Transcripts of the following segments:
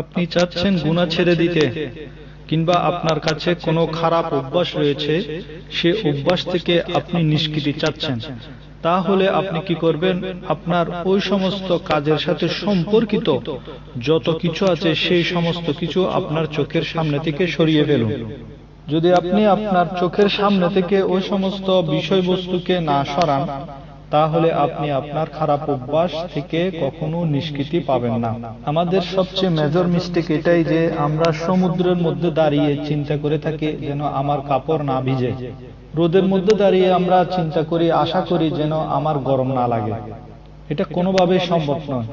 আপনি চাচ্ছেন গুণা ছেড়ে দিতে, কিংবা আপনার কাছে কোনো খারাপ অভ্যাস রয়েছে, সে অভ্যাস থেকে আপনি নিষ্কৃতি চাচ্ছেন। তাহলে আপনি কি করবেন? আপনার ওই সমস্ত কাজের সাথে সম্পর্কিত যত কিছু আছে, সেই সমস্ত কিছু আপনার চোখের সামনে থেকে সরিয়ে ফেলুন। যদি আপনি আপনার চোখের সামনে থেকে ওই সমস্ত বিষয়বস্তুকে না সরান তাহলে আপনি আপনার খারাপ অভ্যাস থেকে কখনো নিষ্কৃতি পাবেন না। আমাদের সবচেয়ে মেজর মিস্টেক এটাই যে আমরা সমুদ্রের মধ্যে দাঁড়িয়ে চিন্তা করে থাকি যেন আমার কাপড় না ভিজে। রোদের মধ্যে দাঁড়িয়ে আমরা চিন্তা করি, আশা করি যেন আমার গরম না লাগে। এটা কোনোভাবেই সম্ভব নয়।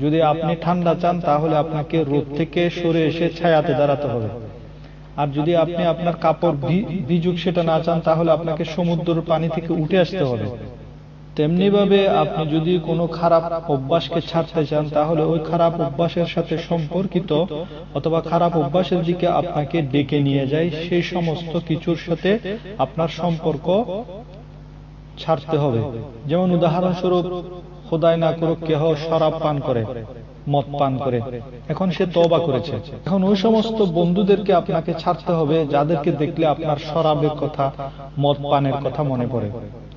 যদি আপনি ঠান্ডা চান, তাহলে আপনাকে রোদ থেকে সরে এসে ছায়াতে দাঁড়াতে হবে। আর যদি আপনি আপনার কাপড় ভিজুক সেটা না চান, তাহলে আপনাকে সমুদ্রের পানি থেকে উঠে আসতে হবে। তেমনি ভাবে আপনি যদি কোনো খারাপ অভ্যাসকে ছাড়তে চান, তাহলে ওই খারাপ অভ্যাসের সাথে সম্পর্কিত অথবা খারাপ অভ্যাসের দিকে আপনাকে ডেকে নিয়ে যায়, সেই সমস্ত কিছুর সাথে আপনার সম্পর্ক ছাড়তে হবে। যেমন উদাহরণস্বরূপ, খোদাই না করুক কেহ শরাব পান করে, মদ পান করে। এখন সে তবা করেছে। এখন ওই সমস্ত বন্ধুদেরকে আপনাকে ছাড়তে হবে, যাদেরকে দেখলে আপনার শরাবের কথা, মদ পানের কথা মনে পড়ে।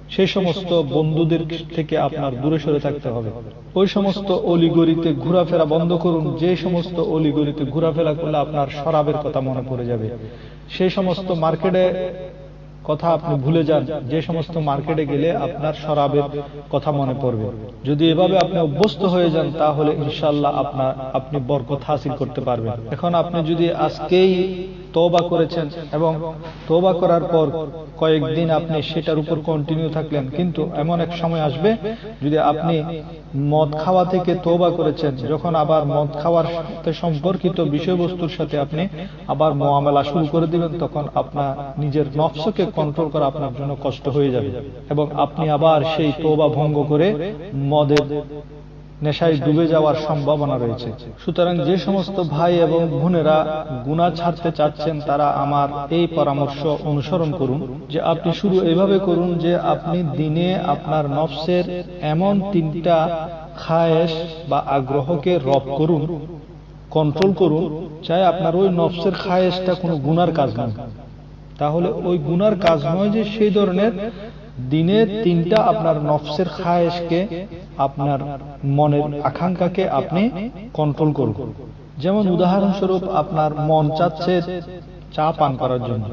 সেই সমস্ত বন্ধুদের থেকে আপনার দূরে সরে থাকতে হবে। ওই সমস্ত অলিগরিতে ঘোরাফেরা বন্ধ করুন। যে সমস্ত অলিগরিতে ঘোরাফেরা করলে আপনার শরাবের কথা মনে পড়ে যাবে। সেই সমস্ত মার্কেটে কথা আপনি ভুলে যান। যে সমস্ত মার্কেটে গেলে আপনার শরাবের কথা মনে পড়বে। যদি এভাবে আপনি অভ্যস্ত হয়ে যান, তাহলে ইনশাল্লাহ আপনার আপনি বরকত হাসিল করতে পারবেন। এখন আপনি যদি আজকেই তোবা করেছেন এবং তোবা করার পর কয়েকদিন আপনি সেটার উপর কন্টিনিউ থাকলেন। কিন্তু এমন এক সময় আসবে যদি আপনি মদ খাওয়া থেকে তোবা করেছেন, যখন আবার মদ খাওয়ার সাথে সম্পর্কিত বিষয়বস্তুর সাথে আপনি আবার মোয়ামেলা শুরু করে দিবেন, তখন আপনার নিজের নফসকে কন্ট্রোল করা আপনার জন্য কষ্ট হয়ে যাবে। এবং আপনি আবার সেই তোবা ভঙ্গ করে মদের নেশায় ডুবে যাওয়ার সম্ভাবনা রয়েছে। সুতরাং যে সমস্ত ভাই এবং বোনেরা গুণা ছাড়তে চাচ্ছেন তারা আমার এই পরামর্শ অনুসরণ করুন যে আপনি শুরু এভাবে করুন যে আপনি দিনে আপনার নফসের এমন তিনটা খায়েশ বা আগ্রহকে রব করুন কন্ট্রোল করুন চাই আপনার ওই নফসের খায়েশটা কোনো গুনার কাজ নয়। তাহলে ওই গুনার কাজ নয় যে সেই ধরনের দিনে তিনটা আপনার নফসের খায়েশকে, আপনার মনের আকাঙ্ক্ষাকে আপনি কন্ট্রোল করুন। যেমন উদাহরণস্বরূপ আপনার মন চাচ্ছে চা পান করার জন্য।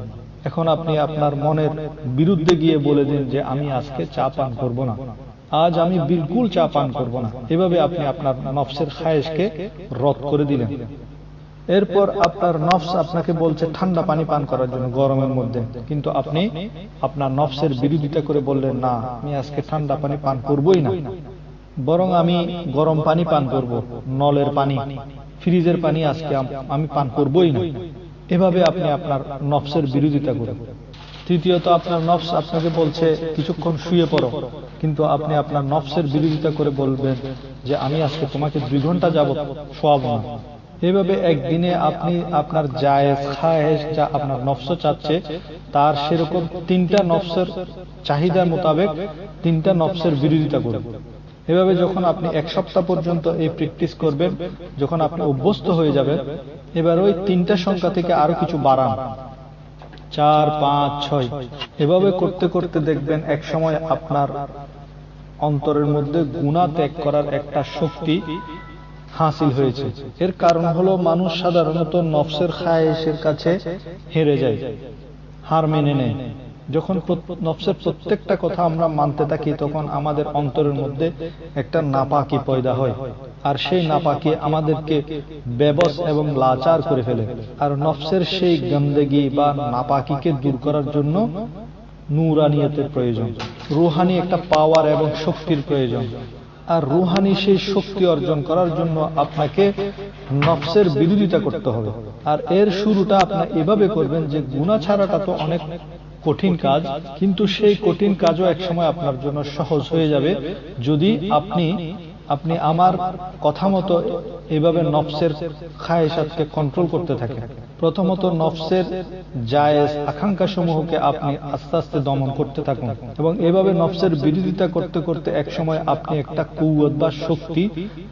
এখন আপনি আপনার মনের বিরুদ্ধে গিয়ে বলে দিন যে, আমি আজকে চা পান করব না। আজ আমি বিলকুল চা পান করব না। এভাবে আপনি আপনার নফসের খায়েশকে রদ করে দিলেন। এরপর আপনার নফস আপনাকে বলছে ঠান্ডা পানি পান করার জন্য গরমের মধ্যে। কিন্তু আপনি আপনার নফসের বিরোধিতা করে বললেন, না, আমি আজকে ঠান্ডা পানি পান করবই না। বরং আমি গরম পানি পান করব, নলের পানি, ফ্রিজের পানি আজকে আমি পান করবই না। এভাবে আপনি আপনার নফসের বিরোধিতা করুন। তৃতীয়ত, আপনার নফস আপনাকে বলছে, কিছুক্ষণ শুয়ে পড়ো। কিন্তু আপনি আপনার নফসের বিরোধিতা করে বলবেন যে, আমি আজকে তোমাকে দুই ঘণ্টা যাবত শোয়াবো না। এভাবে একদিনে আপনি আপনার জায়েজ খায়েশ যা আপনার নফস চাচ্ছে, তার সেরকম তিনটা নফসের চাহিদার মোতাবেক তিনটা নফসের বিরোধিতা করবেন এভাবে যখন আপনি এক সপ্তাহ পর্যন্ত এই প্র্যাকটিস করবেন, যখন আপনি অভ্যস্ত হয়ে যাবেন, এবার ওই তিনটা সংখ্যা থেকে আরও কিছু বাড়ান। চার, পাঁচ, ছয়। এভাবে করতে করতে দেখবেন এক সময় আপনার অন্তরের মধ্যে গুণা ত্যাগ করার একটা শক্তি হাসিল হয়েছে। এর কারণ হলো মানুষ সাধারণত নফসের খায়েশের কাছে হেরে যায়, হার মেনে নেয়। যখন নফসের প্রত্যেকটা কথা আমরা মানতে থাকি, তখন আমাদের অন্তরের মধ্যে একটা নাপাকি পয়দা হয়। আর সেই নাপাকি আমাদেরকে ব্যবস এবং লাচার করে ফেলে। আর নফসের সেই গন্দেগি বা নাপাকিকে দূর করার জন্য নুরানিয়তের প্রয়োজন, রুহানি একটা পাওয়ার এবং শক্তির প্রয়োজন। আর রুহানি সেই শক্তি অর্জন করার জন্য আপনাকে নফসের বিরোধিতা করতে হবে। আর এর শুরুটা আপনি এভাবে করবেন যে গুণা ছাড়াটা তো অনেক কঠিন কাজ, কিন্তু সেই কঠিন কাজও একসময় আপনার জন্য সহজ হয়ে যাবে। যদি আপনি আপনি আমার কথা মতো এভাবে নফসের খায়েশাতকে কন্ট্রোল করতে থাকেন। প্রথমত নফসের জায়েজ আকাঙ্ক্ষা সমূহকে আপনি আস্তে আস্তে দমন করতে থাকুন এবং এভাবে নফসের বিরোধিতা করতে করতে এক সময় আপনি একটা কুয়ত বা শক্তি,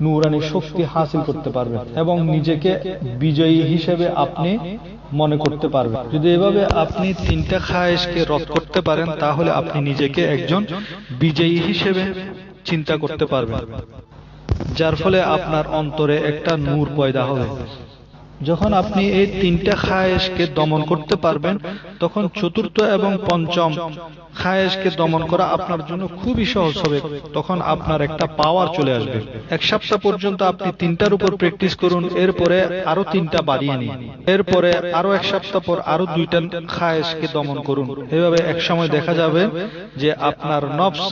নুরানি শক্তি হাসিল করতে পারবেন এবং নিজেকে বিজয়ী হিসেবে আপনি মনে করতে পারবেন। যদি এভাবে আপনি তিনটা খায়েশকে রদ করতে পারেন, তাহলে আপনি নিজেকে একজন বিজয়ী হিসেবে চিন্তা করতে পারবেন যার ফলে আপনার অন্তরে একটা নূর পয়দা হবে। যখন আপনি এই তিনটা খায়েশকে দমন করতে পারবেন, তখন চতুর্থ এবং পঞ্চম খায়েশকে দমন করা আপনার জন্য খুবই সহজ হবে। তখন আপনার একটা পাওয়ার চলে আসবে। এক সপ্তাহ পর্যন্ত আপনি তিনটার উপর প্র্যাকটিস করুন, এরপরে আরও তিনটা বাড়িয়ে নিন। এরপরে আরও এক সপ্তাহ পর আরও দুইটা খায়েশকে দমন করুন। এভাবে এক সময় দেখা যাবে যে আপনার নফস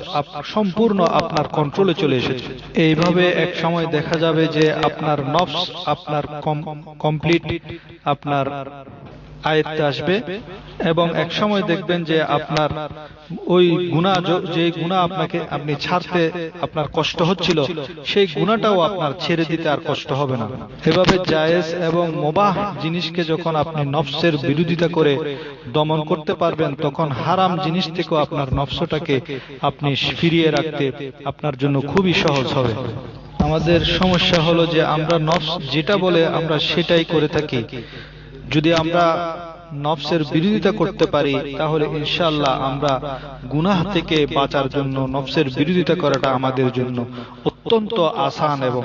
সম্পূর্ণ আপনার কন্ট্রোলে চলে এসেছে। এইভাবে এক সময় দেখা যাবে যে আপনার নফস আপনার কমপ্লিট আপনার আয়ত্তে আসবে এবং এক সময় দেখবেন যে আপনার ওই গুণা যে গুণা আপনাকে আপনি ছাড়তে আপনার কষ্ট হচ্ছিল, সেই গুণাটাও আপনার ছেড়ে দিতে আর কষ্ট হবে না। এভাবে জায়েজ এবং মোবাহ জিনিসকে যখন আপনি নফসের বিরোধিতা করে দমন করতে পারবেন, তখন হারাম জিনিস থেকেও আপনার নফসটাকে আপনি ফিরিয়ে রাখতে আপনার জন্য খুবই সহজ হবে। আমাদের সমস্যা হলো যে আমরা নফস যেটা বলে আমরা সেটাই করে থাকি। যদি আমরা নফসের বিরোধিতা করতে পারি, তাহলে ইনশাল্লাহ আমরা গুনাহ থেকে বাঁচার জন্য নফসের বিরোধিতা করাটা আমাদের জন্য অত্যন্ত আসান এবং